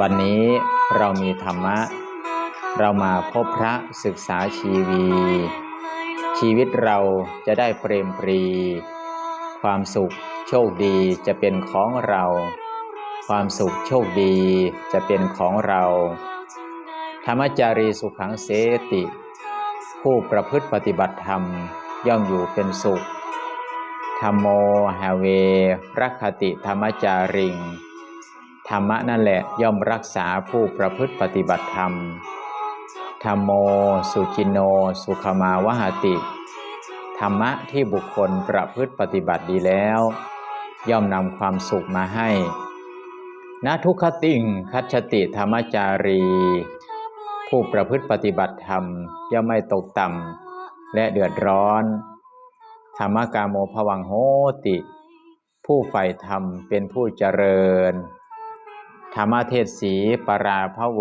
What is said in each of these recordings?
วันนี้เรามีธรรมะ เรามาพบพระศึกษาชีวี ชีวิตเราจะได้เปรมปรี ความสุขโชคดีจะเป็นของเรา ความสุขโชคดีจะเป็นของเรา ธรรมจารีสุขังเสติ ผู้ประพฤติปฏิบัติธรรมย่อมอยู่เป็นสุขธรรมโมหาเวรักขติธรรมจาริง ธรรมะนั่นแหละย่อมรักษาผู้ประพฤติปฏิบัติธรรม ธรรมโม สุจินโน สุขมาวหติ ธรรมะที่บุคคลประพฤติปฏิบัติดีแล้ว ย่อมนำความสุขมาให้นทุกขติงคัจฉติธรรมจารี ผู้ประพฤติปฏิบัติธรรม ย่อมไม่ตกต่ำและเดือดร้อน ธรรมกาโมภวังโหติ ผู้ใฝ่ธรรมเป็นผู้เจริญ ธรรมเทศสีปราพะโว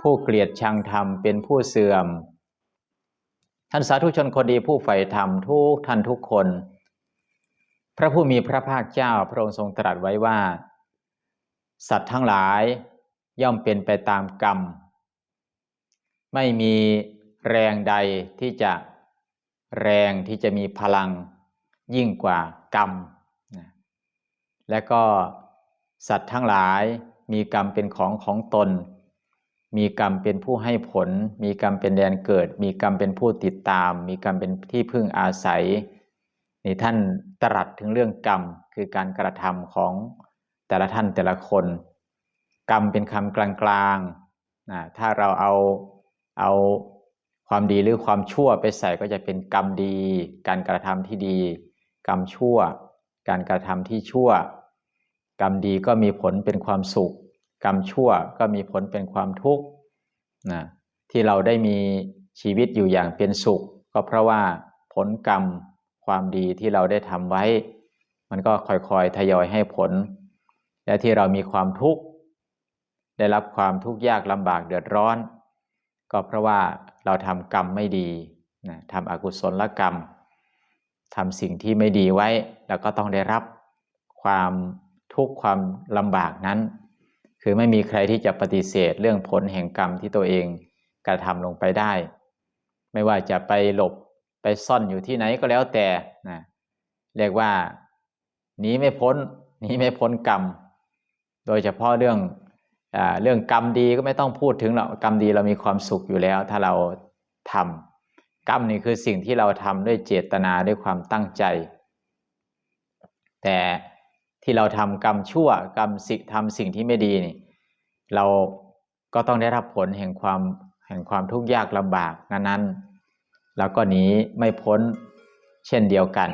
ผู้เกลียดชังธรรมเป็นผู้เสื่อม ท่านสาธุชนคนดีผู้ใฝ่ธรรมทุกท่านทุกคน พระผู้มีพระภาคเจ้าพระองค์ทรงตรัสไว้ว่า สัตว์ทั้งหลายย่อมเป็นไปตามกรรม ไม่มีแรงใดที่จะแรงที่จะมีพลังยิ่งกว่ากรรม และก็ สัตว์ทั้งหลายมีกรรมเป็นของของตน มีกรรมเป็นผู้ให้ผล มีกรรมเป็นแดนเกิด มีกรรมเป็นผู้ติดตาม มีกรรมเป็นที่พึ่งอาศัยนี่ท่านตรัสถึงเรื่องกรรมคือการกระทำของแต่ละท่านแต่ละคน กรรมเป็นคำกลางๆนะถ้าเราเอาเอาความดีหรือความชั่วไปใส่ก็จะเป็นกรรมดี การกระทำที่ดี กรรมชั่ว การกระทำที่ชั่ว กรรมดีก็มีผลเป็นความสุข กรรมชั่วก็มีผลเป็นความทุกข์นะที่เราได้มีชีวิตอยู่อย่างเป็นสุข ก็เพราะว่าผลกรรมความดีที่เราได้ทำไว้ มันก็ค่อยๆทยอยให้ผล และที่เรามีความทุกข์ได้รับความทุกข์ยากลำบากเดือดร้อน ก็เพราะว่าเราทำกรรมไม่ดีนะทำอกุศลกรรมทำสิ่งที่ไม่ดีไว้ แล้วก็ต้องได้รับความ ทุกความลำบากนั้น คือไม่มีใครที่จะปฏิเสธเรื่องผลแห่งกรรมที่ตัวเองกระทำลงไปได้ ไม่ว่าจะไปหลบไปซ่อนอยู่ที่ไหนก็แล้วแต่นะเรียกว่าหนีไม่พ้นหนีไม่พ้นกรรม โดยเฉพาะเรื่องอเรื่องกรรมดีก็ไม่ต้องพูดถึงหรอกกรรมดีเรามีความสุขอยู่แล้ว ถ้าเราทำกรรมนี่คือสิ่งที่เราทำด้วยเจตนาด้วยความตั้งใจ แต่ ที่เราทำกรรมชั่วกรรมสิทำสิ่งที่ไม่ดีนี่ เราก็ต้องได้รับผลแห่งความแห่งความทุกข์ยากลำบากนั้นๆแล้วก็หนีไม่พ้นเช่นเดียวกัน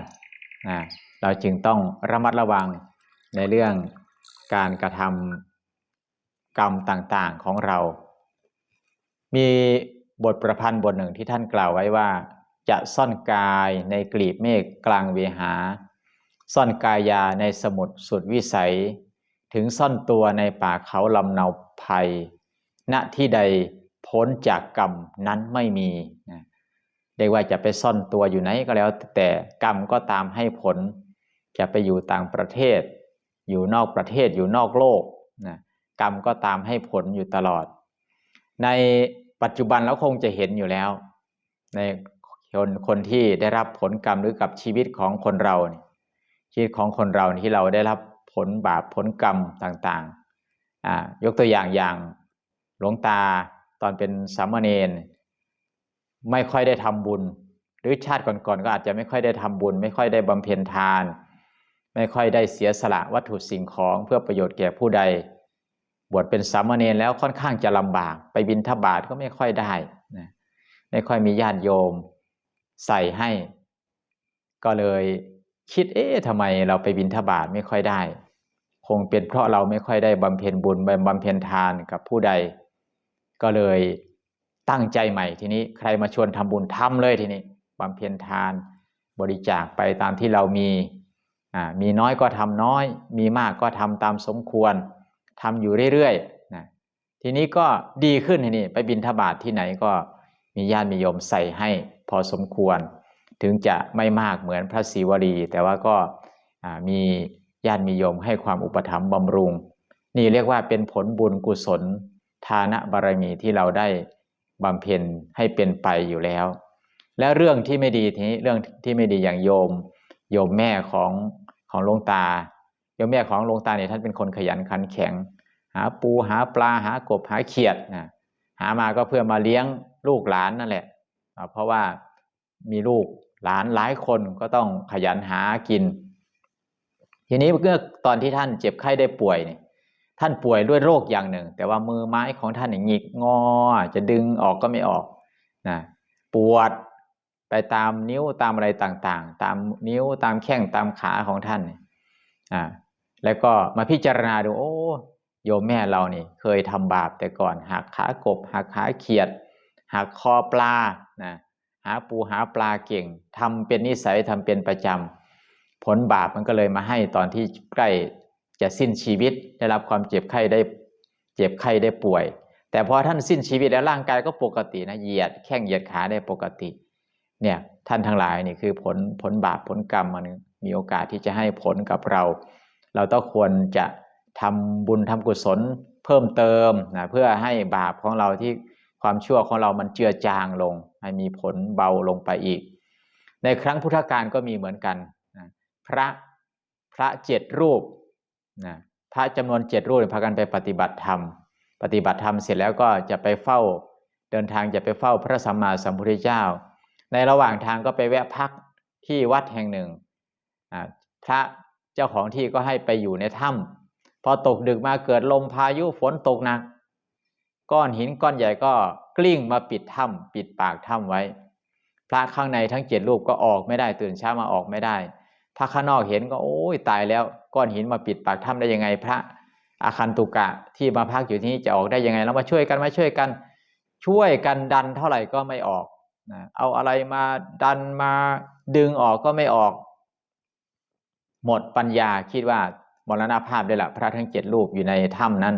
นะเราจึงต้องระมัดระวังในเรื่องการกระทำกรรมต่างๆของเรา มีบทประพันธ์บทหนึ่งที่ท่านกล่าวไว้ว่า จะซ่อนกายในกลีบเมฆกลางเวหา ซ่อนกายาในสมุทรสุดวิสัย ถึงซ่อนตัวในป่าเขาลำเนาภัย ณที่ใดพ้นจากกรรมนั้นไม่มีนะเรียกว่าจะไปซ่อนตัวอยู่ไหนก็แล้ว แต่กรรมก็ตามให้ผล จะไปอยู่ต่างประเทศ อยู่นอกประเทศอยู่นอกโลกนะกรรมก็ตามให้ผลอยู่ตลอด ในปัจจุบันเราคงจะเห็นอยู่แล้ว ในคนคนที่ได้รับผลกรรมหรือกับชีวิตของคนเรา ชีวิตของคนเราที่เราได้รับผลบาปผลกรรมต่างๆ ยกตัวอย่างอย่างหลวงตาตอนเป็นสามเณรไม่ค่อยได้ทำบุญ หรือชาติก่อนๆก็อาจจะไม่ค่อยได้ทำบุญ ไม่ค่อยได้บำเพ็ญทาน ไม่ค่อยได้เสียสละวัตถุสิ่งของเพื่อประโยชน์แก่ผู้ใด บวชเป็นสามเณรแล้วค่อนข้างจะลำบาก ไปบินทบาทก็ไม่ค่อยได้นะไม่ค่อยมีญาติโยมใส่ให้ ก็เลย คิดเอ๊ะทำไมเราไปบินทบาทไม่ค่อยได้ คงเป็นเพราะเราไม่ค่อยได้บำเพ็ญบุญบำเพ็ญทานกับผู้ใด ก็เลยตั้งใจใหม่ทีนี้ใครมาชวนทำบุญทำเลยทีนี้บำเพ็ญทานบริจาคไปตามที่เรามีอ่ามีน้อยก็ทำน้อย มีมากก็ทำตามสมควรทำอยู่เรื่อยๆนะทีนี้ก็ดีขึ้นทีนี้ไปบินทบาทที่ไหนก็มีญาติมีโยมใส่ให้พอสมควร ถึงจะไม่มากเหมือนพระศิวลี แต่ว่าก็มีญาติมีโยมให้ความอุปถัมภ์บำรุง นี่เรียกว่าเป็นผลบุญกุศล ทานบารมีที่เราได้บำเพ็ญให้เป็นไปอยู่แล้ว และเรื่องที่ไม่ดีทีนี้เรื่องที่ไม่ดีอย่างโยม โยมแม่ของของหลวงตาโยมแม่ของหลวงตาเนี่ยท่านเป็นคนขยันขันแข็ง หาปูหาปลาหากบหาเขียดนะหามาก็เพื่อมาเลี้ยงลูกหลานนั่นแหละเพราะว่ามีลูก หลานหลายคนก็ต้องขยันหากิน ทีนี้เมื่อตอนที่ท่านเจ็บไข้ได้ป่วยเนี่ยท่านป่วยด้วยโรคอย่างหนึ่ง แต่ว่ามือไม้ของท่านหงิกงอ จะดึงออกก็ไม่ออกนะปวดไปตามนิ้วตามอะไรต่างๆ ตามนิ้วตามแข้งตามขาของท่านอ่าแล้วก็มาพิจารณาดูโอ้โยมแม่เรานี่เคยทำบาปแต่ก่อนหักขากบหักขาเขียดหักคอปลานะ หาปูหาปลาเก่งทำเป็นนิสัยทำเป็นประจำผลบาปมันก็เลยมาให้ตอนที่ใกล้จะสิ้นชีวิตได้รับความเจ็บไข้ได้เจ็บไข้ได้ป่วย แต่พอท่านสิ้นชีวิตแล้วร่างกายก็ปกตินะเหยียดแข้งเหยียดขาได้ปกติเนี่ยท่านทั้งหลายนี่คือผลผลบาปผลกรรมมันมีโอกาสที่จะให้ผลกับเรา เราต้องควรจะทำบุญทำกุศลเพิ่มเติมนะเพื่อให้บาปของเราที่ความชั่วของเรามันเจือจางลง ให้มีผลเบาลงไปอีก ในครั้งพุทธกาลก็มีเหมือนกันนะพระพระเจ็ดรูปนะพระจำนวนเจ็ดรูปพากันไปปฏิบัติธรรม ปฏิบัติธรรมเสร็จแล้วก็จะไปเฝ้าเดินทางจะไปเฝ้าพระสัมมาสัมพุทธเจ้า ในระหว่างทางก็ไปแวะพักที่วัดแห่งหนึ่ง พระเจ้าของที่ก็ให้ไปอยู่ในถ้ำพอตกดึกมาเกิดลมพายุฝนตกหนัก ก้อนหินก้อนใหญ่ก็ กลิ้งมาปิดถ้ำปิดปากถ้ำไว้ พระข้างในทั้งเจ็ดรูปก็ออกไม่ได้ตื่นเช้ามาออกไม่ได้พระข้างนอกเห็นก็โอ้ยตายแล้วก้อนหินมาปิดปากถ้ำได้ยังไงพระอาคันตุกะที่มาพักอยู่ที่นี่จะออกได้ยังไงเรามาช่วยกันมาช่วยกัน ช่วยกันดันเท่าไหร่ก็ไม่ออกนะเอาอะไรมาดันมาดึงออกก็ไม่ออก หมดปัญญาคิดว่ามรณภาพได้ละพระทั้งเจ็ดรูปอยู่ในถ้ำนั้น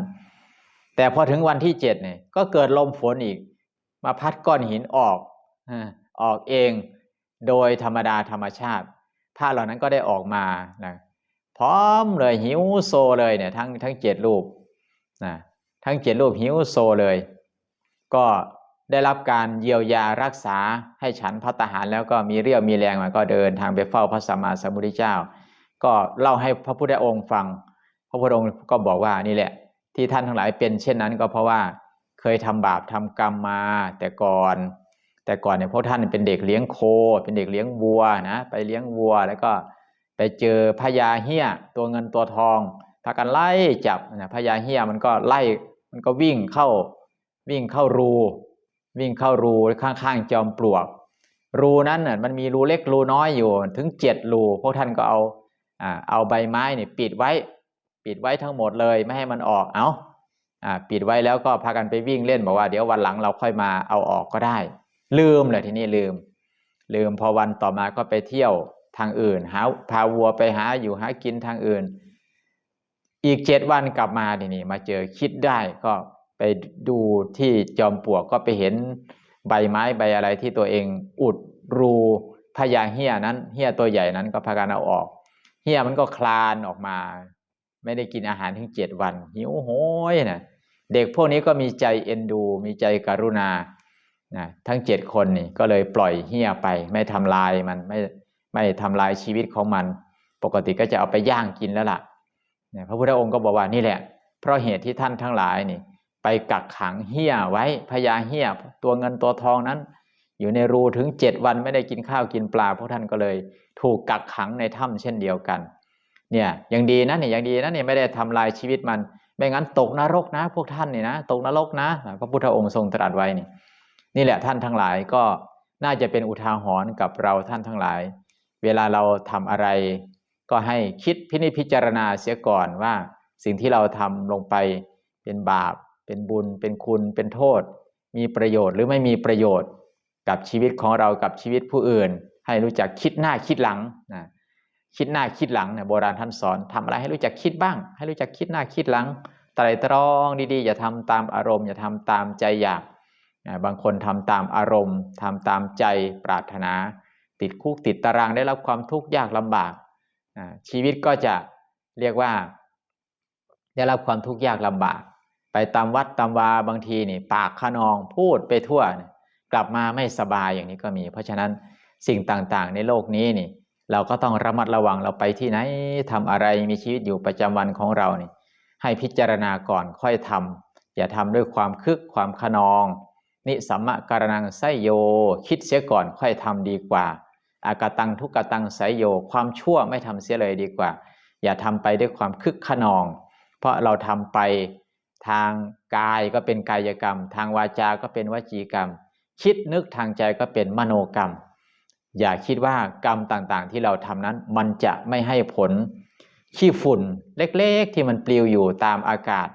แต่พอถึงวันที่เจ็ดเนี่ยก็เกิดลมฝนอีก มาพัดก้อนหินออกออกเองโดยธรรมดาธรรมชาติผ้าเหล่านั้นก็ได้ออกมานะพร้อมเลยหิวโซเลยเนี่ยทั้งทั้งเจ็ดรูปนะทั้งเจ็ดรูปหิวโซเลย ก็ได้รับการเยียวยารักษาให้ฉันพัตหารแล้วก็มีเรี่ยวมีแรงมาก็เดินทางไปเฝ้าพระสัมมาสัมพุทธเจ้า ก็เล่าให้พระพุทธองค์ฟัง พระพุทธองค์ก็บอกว่านี่แหละ ที่ท่านทั้งหลายเป็นเช่นนั้นก็เพราะว่า เคยทำบาปทำกรรมมา แต่ก่อน แต่ก่อนเนี่ยพวกท่านเป็นเด็กเลี้ยงโค เป็นเด็กเลี้ยงวัวนะไปเลี้ยงวัวแล้วก็ไปเจอพญาเฮี้ยตัวเงินตัวทองพากันไล่จับนะพญาเฮี้ยมันก็ไล่มันก็วิ่งเข้าวิ่งเข้ารู วิ่งเข้ารูข้างๆจอมปลวก รูนั้นน่ะมันมีรูเล็กรูน้อยอยู่ถึงเจ็ดรูพวกท่านก็เอาอ่าเอาใบไม้เนี่ยปิดไว้ ปิดไว้ทั้งหมดเลยไม่ให้มันออกเอาอ่า ปิดไว้แล้วก็พากันไปวิ่งเล่นบอกว่าเดี๋ยววันหลังเราค่อยมาเอาออกก็ได้ ลืมเลยทีนี้ลืม ลืมพอวันต่อมาก็ไปเที่ยวทางอื่นหาพาวัวไปหาอยู่หากินทางอื่น อีกเจ็ดวันกลับมาทีนี้มาเจอคิดได้ก็ไปดูที่จอมปลวกก็ไปเห็นใบไม้ใบอะไรที่ตัวเองอุดรูพญาเฮียนั้นเฮียตัวใหญ่นั้นก็พากันเอาออกเฮียมันก็คลานออกมา ไม่ได้กินอาหารถึงเจ็ดวัน หิวโหยนะเด็กพวกนี้ก็มีใจเอ็นดู มีใจกรุณานะทั้งเจ็ดคนนี่ก็เลยปล่อยเหี้ยไป ไม่ทำลายมันไม่ไม่ทำลายชีวิตของมัน ปกติก็จะเอาไปย่างกินแล้วล่ะนะพระพุทธองค์ก็บอกว่านี่แหละ เพราะเหตุที่ท่านทั้งหลายนี่ ไปกักขังเหี้ยไว้พญาเหี้ยตัวเงินตัวทองนั้น อยู่ในรูถึงเจ็ดวันไม่ได้กินข้าวกินปลาพวกท่านก็เลย ถูกกักขังในถ้ำเช่นเดียวกัน เนี่ยยังดีนะเนี่ยยังดีนะเนี่ยไม่ได้ทำลายชีวิตมัน ไม่งั้นตกนรกนะ พวกท่านเนี่ยนะตกนรกนะ พระพุทธองค์ทรงตรัสไว้นี่นี่แหละท่านทั้งหลายก็น่าจะเป็นอุทาหรณ์กับเราท่านทั้งหลาย เวลาเราทำอะไร ก็ให้คิดพินิจพิจารณาเสียก่อนว่า สิ่งที่เราทำลงไปเป็นบาป เป็นบุญ เป็นคุณเป็นโทษ มีประโยชน์หรือไม่มีประโยชน์กับชีวิตของเรากับชีวิตผู้อื่น ให้รู้จักคิดหน้าคิดหลังนะ คิดหน้าคิดหลังเนี่ยโบราณท่านสอนทำอะไรให้รู้จักคิดบ้าง ให้รู้จักคิดหน้าคิดหลังไตรตรองดีๆ อย่าทำตามอารมณ์ อย่าทำตามใจอยากบางคนทำตามอารมณ์ทำตามใจปรารถนา ติดคุกติดตารางได้รับความทุกข์ยากลำบากชีวิตก็จะเรียกว่า ได้รับความทุกข์ยากลำบาก ไปตามวัดตามวาบางทีนี่ปากขนองพูดไปทั่ว กลับมาไม่สบายอย่างนี้ก็มี เพราะฉะนั้นสิ่งต่างๆ ในโลกนี้นี่ เราก็ต้องระมัดระวังเราไปที่ไหนทำอะไรมีชีวิตอยู่ประจำวันของเรานี่ให้พิจารณาก่อนค่อยทำอย่าทำด้วยความคึกความขนอง นิสัมมะการนังไสโย คิดเสียก่อนค่อยทำดีกว่า อากตังทุกกตังไสโย ความชั่วไม่ทำเสียเลยดีกว่า อย่าทำไปด้วยความคึกขนอง เพราะเราทำไปทางกายก็เป็นกายกรรม ทางวาจาก็เป็นวจีกรรม คิดนึกทางใจก็เป็นมโนกรรม อย่าคิดว่ากรรมต่างๆ ที่เราทำนั้น มันจะไม่ให้ผลขี้ฝุ่นเล็กๆ ที่มันปลิวอยู่ตามอากาศ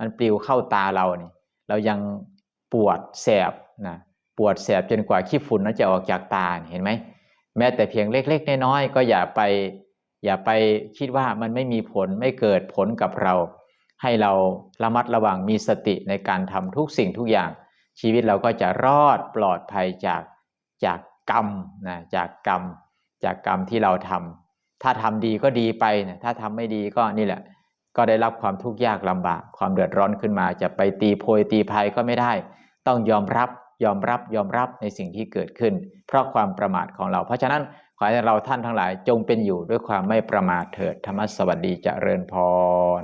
มันปลิวเข้าตาเราเนี่ยเรายังปวดแสบนะปวดแสบจนกว่าขี้ฝุ่นนั้นจะออกจากตาเห็นไหมแม้แต่เพียงเล็ก ๆ น้อยๆก็อย่าไป อย่าไปคิดว่ามันไม่มีผลไม่เกิดผลกับเรา ให้เราระมัดระวังมีสติในการทำทุกสิ่งทุกอย่าง ชีวิตเราก็จะรอดปลอดภัยจากจาก กรรมนะจากกรรม จากกรรมที่เราทำถ้าทำดีก็ดีไปนะถ้าทำไม่ดีก็นี่แหละ ก็ได้รับความทุกข์ยากลำบาก ความเดือดร้อนขึ้นมา จะไปตีโพยตีภัยก็ไม่ได้ ต้องยอมรับยอมรับยอมรับในสิ่งที่เกิดขึ้น เพราะความประมาทของเรา เพราะฉะนั้นขอให้เราท่านทั้งหลายจงเป็นอยู่ด้วยความไม่ประมาทเถิดธรรมสวัสดีเจริญพร